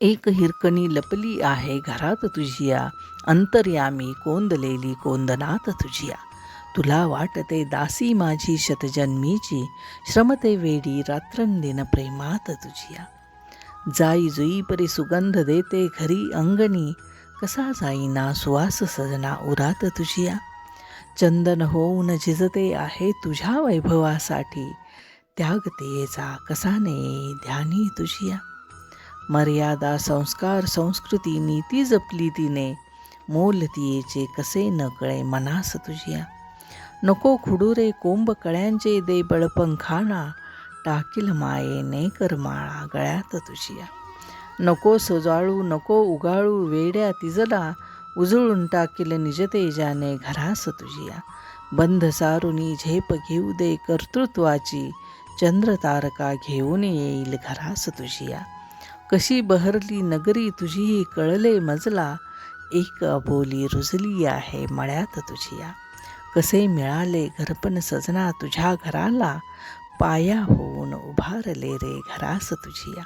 एक हिरकणी लपली आहे घरात तुझिया अंतर्यामी कोंदलेली कोंदनात तुझिया. तुला वाटते दासी माझी शतजन्मीची श्रमते वेडी रात्रंदिन प्रेमात तुझिया. जाई जुई परी सुगंध देते घरी अंगणी कसा जाईना सुवास सजना उरात तुझिया. चंदन होऊन झिजते आहे तुझ्या वैभवासाठी त्यागतेचा कसा ने ध्यानी तुझिया. मर्यादा संस्कार संस्कृती नीती जपली तिने. मोल तियेचे कसे न कळे मनास तुझ्या. नको खुडुरे कोंब कळ्यांचे दे बळपंखाना. टाकील मायेने करमाळा गळ्यात तुझिया. नको सजाळू नको उगाळू वेड्या तिजला. उजळून टाकील निजतेजाने घरास तुझिया. बंध सारुनी झेप घेऊ दे कर्तृत्वाची. चंद्र तारका घेऊन येईल घरास तुझिया. कशी बहरली नगरी तुझी कळले मजला. एक अबोली रुजली आहे मळ्यात तुझिया. कसे मिळाले घरपण सजना तुझ्या घराला. पाया होऊन उभारले रे घरास तुझिया.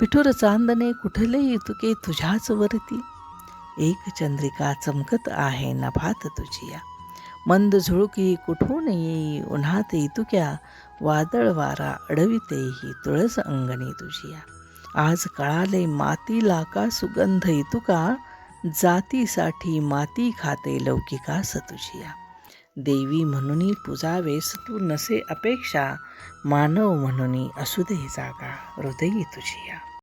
पिठूर चांदणे कुठले तुके तुझ्याच वरती. एक चंद्रिका चमकत आहे नभात तुझिया. मंद झुळकी कुठून येई उन्हात इतुक्या वादळ वारा अडवितेही तुळस अंगणी तुझिया. आज कळाले मातीला का सुगंध इतुका जातीसाठी माती खाते लौकिका तुझिया देवी म्हणून पूजावेस तू नसे अपेक्षा मानव म्हणून असू दे जागा हृदयी तुझिया.